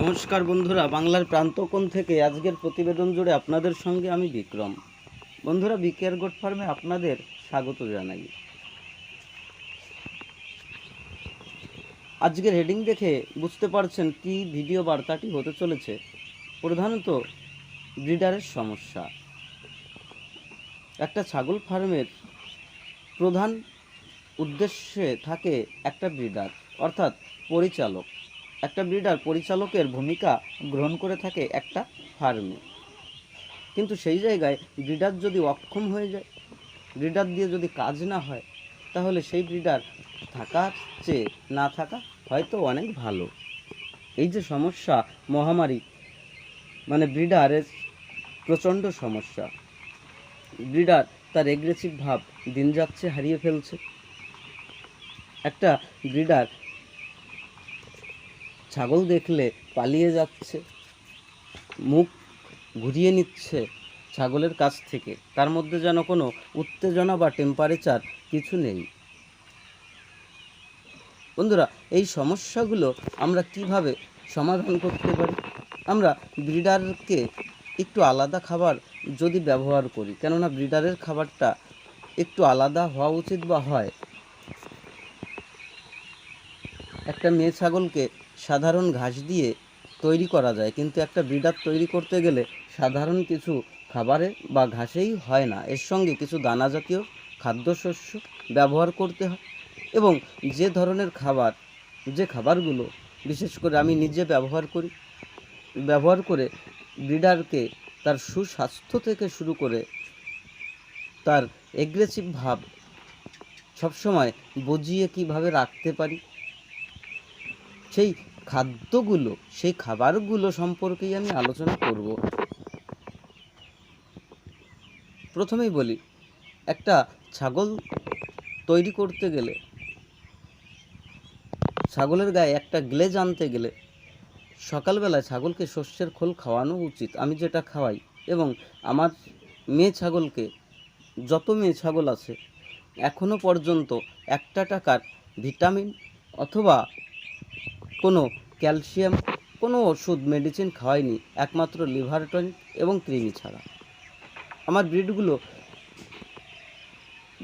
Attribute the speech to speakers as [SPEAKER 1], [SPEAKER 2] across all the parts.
[SPEAKER 1] নমস্কার বন্ধুরা, বাংলার প্রান্তকোণ থেকে আজকের প্রতিবেদন জুড়ে আপনাদের সঙ্গে আমি বিক্রম। বন্ধুরা বিকেয়ার গোট ফার্মে আপনাদের স্বাগত জানাই। আজকের হেডিং দেখে বুঝতে পারছেন কি ভিডিও বার্তাটি হতে চলেছে। প্রধানত ব্রিডারের সমস্যা। একটা ছাগল ফার্মের প্রধান উদ্দেশ্যে থাকে একটা ব্রিডার, অর্থাৎ পরিচালক। একটা ব্রিডার পরিচালকের ভূমিকা গ্রহণ করে থাকে একটা ফার্মে কিন্তু সেই জায়গায় ব্রিডার যদি অক্ষম হয়ে যায় ব্রিডার দিয়ে যদি কাজ না হয়, তাহলে সেই ব্রিডার থাকার চেয়ে না থাকা হয়তো অনেক ভালো। এই যে সমস্যা, মহামারী মানে ব্রিডারের প্রচণ্ড সমস্যা। ব্রিডার তার এগ্রেসিভ ভাব, দিন যাচ্ছে, হারিয়ে ফেলছে। একটা ব্রিডার ছাগল দেখলে পালিয়ে যাচ্ছে, মুখ ঘুরিয়ে নিচ্ছে ছাগলের কাছ থেকে। তার মধ্যে যেন কোনো উত্তেজনা বা টেম্পারেচার কিছু নেই। বন্ধুরা, এই সমস্যাগুলো আমরা কীভাবে সমাধান করতে পারি? আমরা ব্রিডারকে একটু আলাদা খাবার যদি ব্যবহার করি, কেননা ব্রিডারের খাবারটা একটু আলাদা হওয়া উচিত বা হয়? একটা মেয়ে ছাগলকে সাধারণ ঘাস দিয়ে তৈরি করা যায়। কিন্তু একটা ব্রিডার তৈরি করতে গেলে সাধারণ কিছু খাবারে বা ঘাসেই হয় না। এর সঙ্গে কিছু দানা জাতীয় খাদ্যশস্য ব্যবহার করতে হয় এবং যে ধরনের খাবার, যে খাবারগুলো, বিশেষ করে আমি নিজে ব্যবহার করি, ব্যবহার করে ব্রিডারকে তার সুস্বাস্থ্য থেকে শুরু করে তার এগ্রেসিভ ভাব সবসময় বুঝিয়ে কীভাবে রাখতে পারি, সেই খাদ্যগুলো, সেই খাবারগুলো সম্পর্কেই আমি আলোচনা করব। প্রথমেই বলি, একটা ছাগল তৈরি করতে গেলে, ছাগলের গায়ে একটা গ্লেজ আনতে গেলে সকালবেলায় ছাগলকে শস্যের খোল খাওয়ানো উচিত। আমি যেটা খাওয়াই এবং আমার মেয়ে ছাগলকে, যত মেয়ে ছাগল আছে এখনও পর্যন্ত একটা টাকার ভিটামিন অথবা কোনো ক্যালসিয়াম, কোনো ওষুধ, মেডিসিন খাওয়াইনি, একমাত্র লিভার টনিক এবং কৃমি ছাড়া। আমার ব্রিডগুলো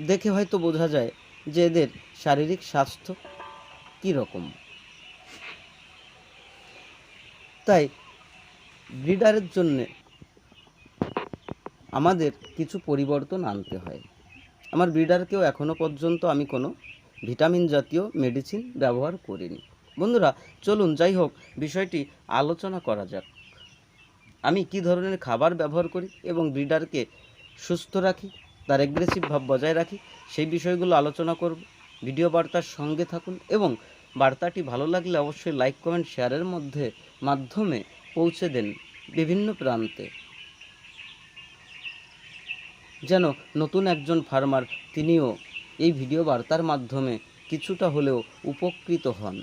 [SPEAKER 1] দেখে হয়তো বোঝা যায় যে এদের শারীরিক স্বাস্থ্য কী রকম তাই ব্রিডারের জন্যে আমাদের কিছু পরিবর্তন আনতে হয়। আমার ব্রিডারকেও এখনও পর্যন্ত আমি কোনো ভিটামিন জাতীয় মেডিসিন ব্যবহার করিনি। বন্ধুরা, চলুন যাই হোক, বিষয়টি আলোচনা করা যাক। আমি কি ধরনের খাবার ব্যবহার করি এবং ব্রিডারকে সুস্থ রাখি, তার এগ্রেসিভ ভাব বজায় রাখি, সেই বিষয়গুলো আলোচনা করব। ভিডিও বার্তার সঙ্গে থাকুন এবং বার্তাটি ভালো লাগলে অবশ্যই লাইক, কমেন্ট, শেয়ারের মধ্যে মাধ্যমে পৌঁছে দেন বিভিন্ন প্রান্তে। যেন নতুন একজন ফার্মার তিনিও এই ভিডিও বার্তার মাধ্যমে কিছুটা হলেও উপকৃত হন।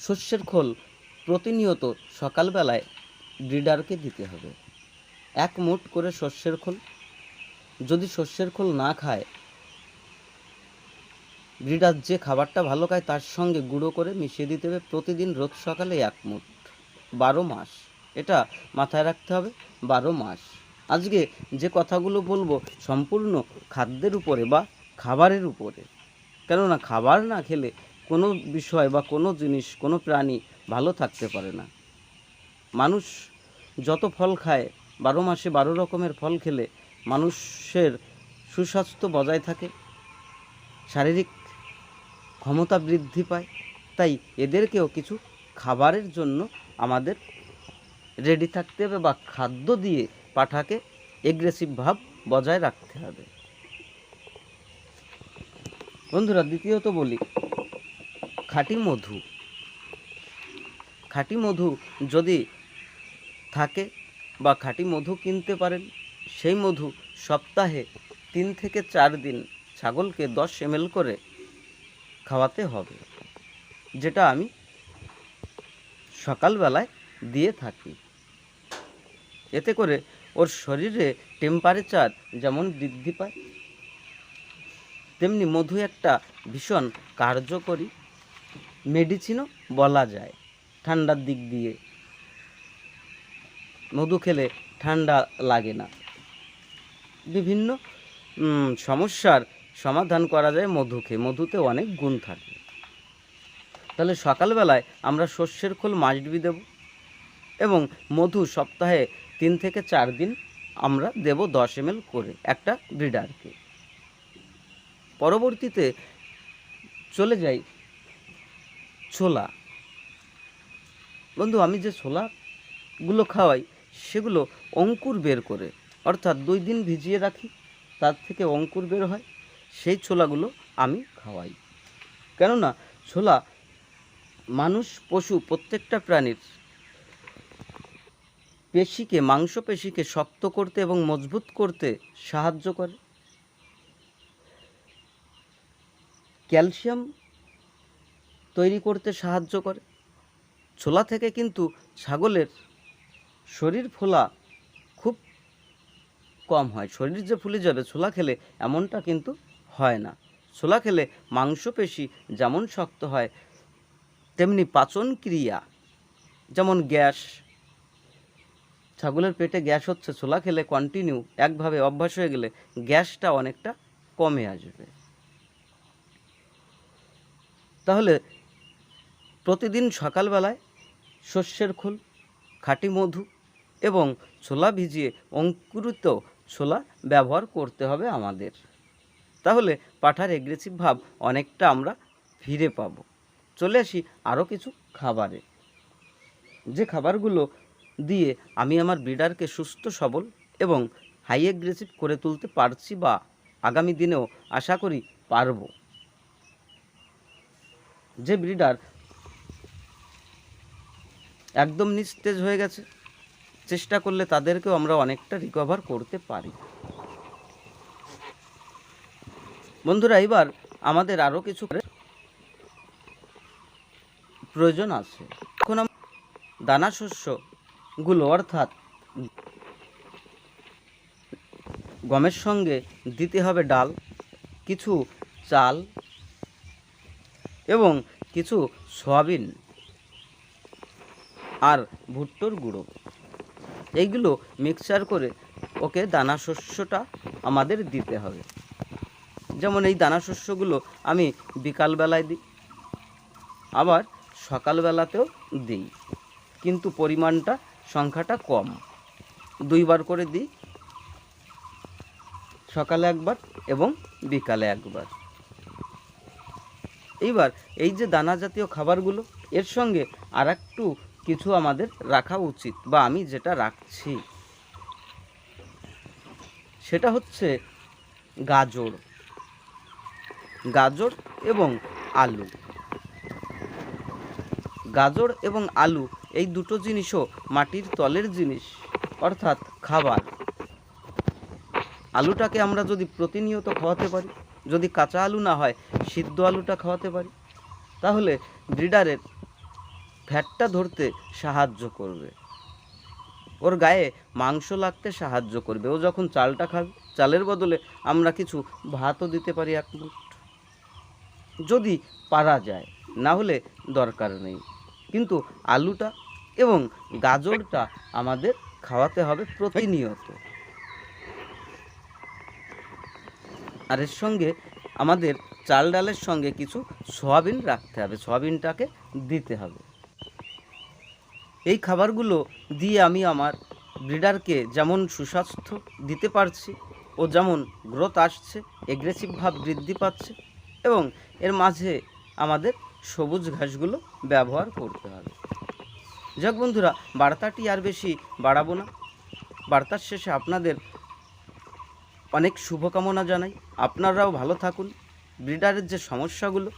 [SPEAKER 1] শস্যের খোল প্রতিনিয়ত সকালবেলায় ব্রিডারকে দিতে হবে। এক মুঠ করে শস্যের খোল। যদি শস্যের খোল না খায় ব্রিডার যে খাবারটা ভালো খায় তার সঙ্গে গুঁড়ো করে মিশিয়ে দিতে হবে। প্রতিদিন রোজ সকালে এক মুঠ। বারো মাস। এটা মাথায় রাখতে হবে, বারো মাস। আজকে যে কথাগুলো বলব সম্পূর্ণ খাদ্যের উপরে বা খাবারের উপরে। কেননা খাবার না খেলে কোনো বিষয় বা কোনো জিনিস, কোনো প্রাণী ভালো থাকতে পারে না। মানুষ যত ফল খায়, বারো মাসে বারো রকমের ফল খেলে মানুষের সুস্বাস্থ্য বজায় থাকে, শারীরিক ক্ষমতা বৃদ্ধি পায়। তাই এদেরকেও কিছু খাবারের জন্য আমাদের রেডি থাকতে হবে বা খাদ্য দিয়ে পাঠাকে এগ্রেসিভ ভাব বজায় রাখতে হবে। বন্ধুরা, দ্বিতীয়ত বলি খাঁটি মধু। খাঁটি মধু যদি থাকে বা খাঁটি মধু কিনতে পারেন, সেই মধু সপ্তাহে তিন থেকে চার দিন ছাগলকে দশ এম করে খাওয়াতে হবে, যেটা আমি সকালবেলায় দিয়ে থাকি। এতে করে ওর শরীরে টেম্পারেচার যেমন বৃদ্ধি পায়, তেমনি মধু একটা ভীষণ কার্যকরী মেডিসিনও বলা যায়, ঠান্ডার দিক দিয়ে। মধু খেলে ঠান্ডা লাগে না। বিভিন্ন সমস্যার সমাধান করা যায় মধু খেয়ে মধুতে অনেক গুণ থাকে। তাহলে সকালবেলায় আমরা শস্যের খোল মাছডুবি দেব এবং মধু সপ্তাহে তিন থেকে চার দিন আমরা দেব দশ এম করে একটা ব্রিডারকে। পরবর্তীতে চলে যাই ছোলা। বন্ধু, আমি যে ছোলাগুলো খাওয়াই, সেগুলো অঙ্কুর বের করে, অর্থাৎ দুই দিন ভিজিয়ে রাখি, তার থেকে অঙ্কুর বের হয়, সেই ছোলাগুলো আমি খাওয়াই। কেননা ছোলা মানুষ, পশু, প্রত্যেকটা প্রাণীর পেশিকে, মাংসপেশিকে শক্ত করতে এবং মজবুত করতে সাহায্য করে। ক্যালসিয়াম তৈরি করতে সাহায্য করে। ছোলা থেকে কিন্তু ছাগলের শরীর ফোলা খুব কম হয়। শরীর যে ফুলে যাবে, ছোলা খেলে এমনটা কিন্তু হয় না। ছোলা খেলে মাংসপেশি যেমন শক্ত হয়, তেমনি পাচন ক্রিয়া, যেমন গ্যাস, ছাগলের পেটে গ্যাস হচ্ছে, ছোলা খেলে কন্টিনিউ একভাবে অভ্যাস হয়ে গেলে গ্যাসটা অনেকটা কমে আসবে। তাহলে প্রতিদিন সকালবেলায় শস্যের খোল, খাঁটি মধু এবং ছোলা ভিজিয়ে অঙ্কুরিত ছোলা ব্যবহার করতে হবে আমাদের। তাহলে পাঠার এগ্রেসিভ ভাব অনেকটা আমরা ফিরে পাবো। চলে আসি আরও কিছু খাবারে। যে খাবারগুলো দিয়ে আমি আমার ব্রিডারকে সুস্থ, সবল এবং হাই এগ্রেসিভ করে তুলতে পারছি বা আগামী দিনেও আশা করি পারব। যে ব্রিডার একদম নিস্তেজ হয়ে গেছে। চেষ্টা করলে তাদেরকেও আমরা অনেকটা রিকভার করতে পারি। বন্ধুরা, এবার আমাদের আরও কিছু প্রয়োজন আছে। এখন দানা শস্যগুলো অর্থাৎ গমের সঙ্গে দিতে হবে ডাল, কিছু চাল এবং কিছু সয়াবিন। আর ভুট্টোর গুঁড়ো। এইগুলো মিক্সচার করে ওকে দানা শস্যটা আমাদের দিতে হবে। যেমন এই দানা শস্যগুলো আমি বিকালবেলায় দিই, আবার সকালবেলাতেও দিই। কিন্তু পরিমাণটা, সংখ্যাটা কম। দুইবার করে দিই, সকালে একবার এবং বিকালে একবার। এইবার এই যে দানা জাতীয় খাবারগুলো, এর সঙ্গে আর একটু কিছু আমাদের রাখা উচিত, বা আমি যেটা রাখছি। সেটা হচ্ছে গাজর। গাজর এবং আলু। গাজর এবং আলু এই দুটো জিনিসও মাটির তলের জিনিস, অর্থাৎ খাবার। আলুটাকে আমরা যদি প্রতিনিয়ত খাওয়াতে পারি, যদি কাঁচা আলু না হয়, সিদ্ধ আলুটা খাওয়াতে পারি, তাহলে ব্রিডারের ফ্যাটটা ধরতে সাহায্য করবে। ওর গায়ে মাংস লাগতে সাহায্য করবে। ও যখন চালটা খাবে, চালের বদলে আমরা কিছু ভাতও দিতে পারি এক মুঠ। যদি পারা যায়, না হলে দরকার নেই। কিন্তু আলুটা এবং গাজরটা আমাদের খাওয়াতে হবে প্রতিনিয়ত। আর এর সঙ্গে আমাদের চাল ডালের সঙ্গে কিছু সয়াবিন রাখতে হবে। সয়াবিনটাকে দিতে হবে। এই খাবারগুলো দিয়ে আমি আমার ব্রিডারকে যেমন সুস্বাস্থ্য দিতে পারছি ও যেমন গ্রোথ আসছে এগ্রেসিভ ভাব বৃদ্ধি পাচ্ছে এবং এর মাঝে আমাদের সবুজ ঘাসগুলো ব্যবহার করতে হবে। যাক বন্ধুরা, বার্তাটি আর বেশি বাড়াবো না। বার্তার শেষে আপনাদের অনেক শুভকামনা জানাই। আপনারাও ভালো থাকুন। ব্রিডারের যে সমস্যাগুলো,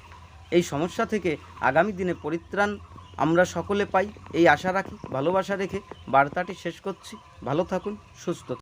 [SPEAKER 1] এই সমস্যা থেকে আগামী দিনে পরিত্রাণ আমরা সকলে পাই। এই আশা রাখি ভালোবাসা রেখে বার্তাটি শেষ করছি। ভালো থাকুন সুস্থ